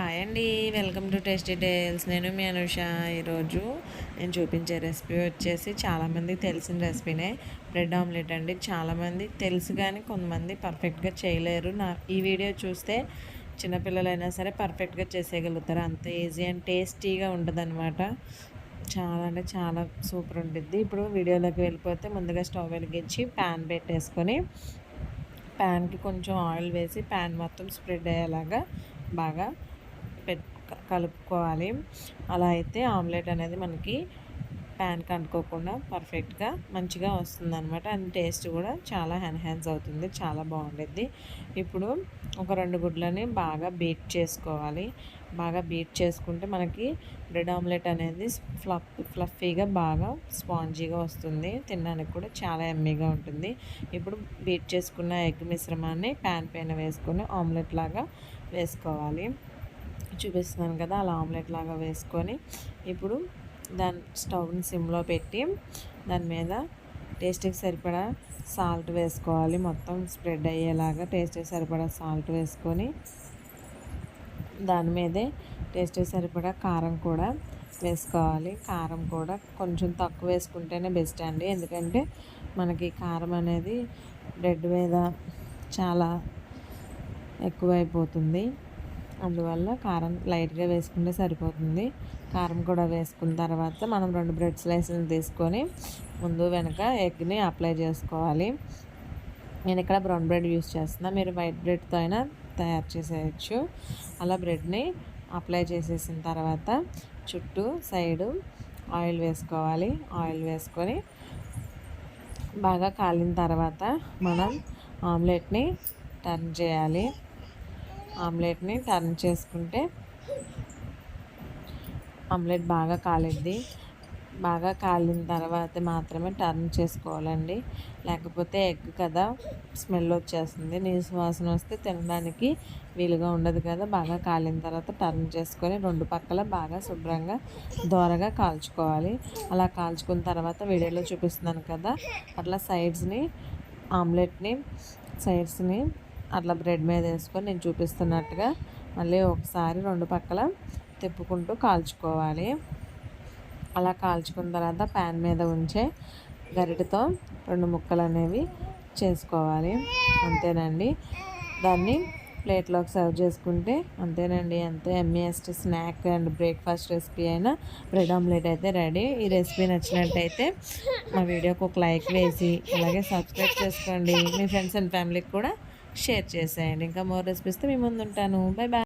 Hi అండి welcome to tasty tiles. నేను మీ అనుష ఈరోజు. నేను చూపించే రెసిపీ వచ్చేసి చాలామందికి తెలిసిన రెసిపీనే. బ్రెడ్ ఆమ్లెట్ అండి. చాలామంది తెలుసు కానీ కొంతమంది పర్ఫెక్ట్గా చేయలేరు. నా ఈ వీడియో చూస్తే చిన్నపిల్లలైనా సరే పర్ఫెక్ట్గా చేసేయగలుగుతారు. అంత ఈజీ అండ్ టేస్టీగా అనమాట చాలా అంటే చాలా సూపర్ ఉంటుంది ఇప్పుడు వీడియోలోకి వెళ్ళిపోతే ముందుగా స్టవ్ వెలిగించి ప్యాన్ పెట్టేసుకొని ప్యాన్కి కొంచెం ఆయిల్ వేసి ప్యాన్ మొత్తం స్ప్రెడ్ అయ్యేలాగా బాగా కలుపుకోవాలి. అలా అయితే ఆమ్లెట్ అనేది మనకి ప్యాన్కి అంటుకోకుండా పర్ఫెక్ట్గా మంచిగా వస్తుంది అనమాట అండ్ టేస్ట్ కూడా చాలా ఎన్హాన్స్ అవుతుంది. చాలా బాగుంటుంది ఇప్పుడు ఒక రెండు గుడ్లని బాగా బీట్ చేసుకోవాలి. బాగా బీట్ చేసుకుంటే మనకి బ్రెడ్ ఆమ్లెట్ అనేది ఫ్లఫ్ ఫ్లఫీగా బాగా స్పాంజీగా వస్తుంది. తినడానికి కూడా చాలా ఎమ్మీగా ఉంటుంది. ఇప్పుడు బీట్ చేసుకున్న ఎగ్ మిశ్రమాన్ని ప్యాన్ పైన వేసుకొని ఆమ్లెట్ లాగా వేసుకోవాలి. చూపిస్తున్నాను కదా అలా ఆమ్లెట్ లాగా వేసుకొని ఇప్పుడు దాని స్టవ్ని సిమ్లో పెట్టి దాని మీద టేస్ట్కి సరిపడా సాల్ట్ వేసుకోవాలి. మొత్తం స్ప్రెడ్ అయ్యేలాగా టేస్ట్కి సరిపడా సాల్ట్ వేసుకొని దాని మీదే టేస్ట్కి సరిపడా కారం కూడా వేసుకోవాలి. కారం కూడా కొంచెం తక్కువ వేసుకుంటేనే బెస్ట్ అండి. ఎందుకంటే మనకి కారం అనేది బ్రెడ్ మీద చాలా ఎక్కువైపోతుంది. అందువల్ల కారం లైట్గా వేసుకుంటే సరిపోతుంది. కారం కూడా వేసుకున్న తర్వాత మనం రెండు బ్రెడ్ స్లైస్ని తీసుకొని ముందు వెనక ఎగ్ని అప్లై చేసుకోవాలి. నేను ఇక్కడ బ్రౌన్ బ్రెడ్ యూస్ చేస్తున్నా. మీరు వైట్ బ్రెడ్తో అయినా తయారు చేసేయచ్చు. అలా బ్రెడ్ని అప్లై చేసేసిన తర్వాత చుట్టూ సైడు ఆయిల్ వేసుకోవాలి. ఆయిల్ వేసుకొని బాగా కాలిన తర్వాత మనం ఆమ్లెట్ని టర్న్ చేయాలి. ఆమ్లెట్ని టర్న్ చేసుకుంటే ఆమ్లెట్ బాగా కాలిద్ది. బాగా కాలిన తర్వాత మాత్రమే టర్న్ చేసుకోవాలండి. లేకపోతే ఎగ్ కదా స్మెల్ వచ్చేస్తుంది. నీసు వాసన వస్తే తినడానికి వీలుగా ఉండదు కదా. బాగా కాలిన తర్వాత టర్న్ చేసుకొని రెండు పక్కల బాగా శుభ్రంగా దోరగా కాల్చుకోవాలి. అలా కాల్చుకున్న తర్వాత వీడియోలో చూపిస్తున్నాను కదా అట్లా సైడ్స్ని ఆమ్లెట్ని సైడ్స్ని అట్లా బ్రెడ్ మీద వేసుకొని నేను చూపిస్తున్నట్టుగా మళ్ళీ ఒకసారి రెండు పక్కల తిప్పుకుంటూ కాల్చుకోవాలి. అలా కాల్చుకున్న తర్వాత ప్యాన్ మీద ఉంచే గరిటతో రెండు ముక్కలు అనేవి చేసుకోవాలి. అంతేనండి. దాన్ని ప్లేట్లోకి సర్వ్ చేసుకుంటే అంతేనండి. అంతే ఎంఈఎస్ట్ స్నాక్ అండ్ బ్రేక్ఫాస్ట్ రెసిపీ అయినా బ్రెడ్ ఆమ్లెట్ అయితే రెడీ. ఈ రెసిపీ నచ్చినట్టయితే మా వీడియోకి ఒక లైక్ వేసి అలాగే సబ్స్క్రైబ్ చేసుకోండి. మీ ఫ్రెండ్స్ అండ్ ఫ్యామిలీకి కూడా షేర్ చేసేయండి. ఇంకా మోర్ రెసిపీస్తో మీ ముందు ఉంటాను. Bye bye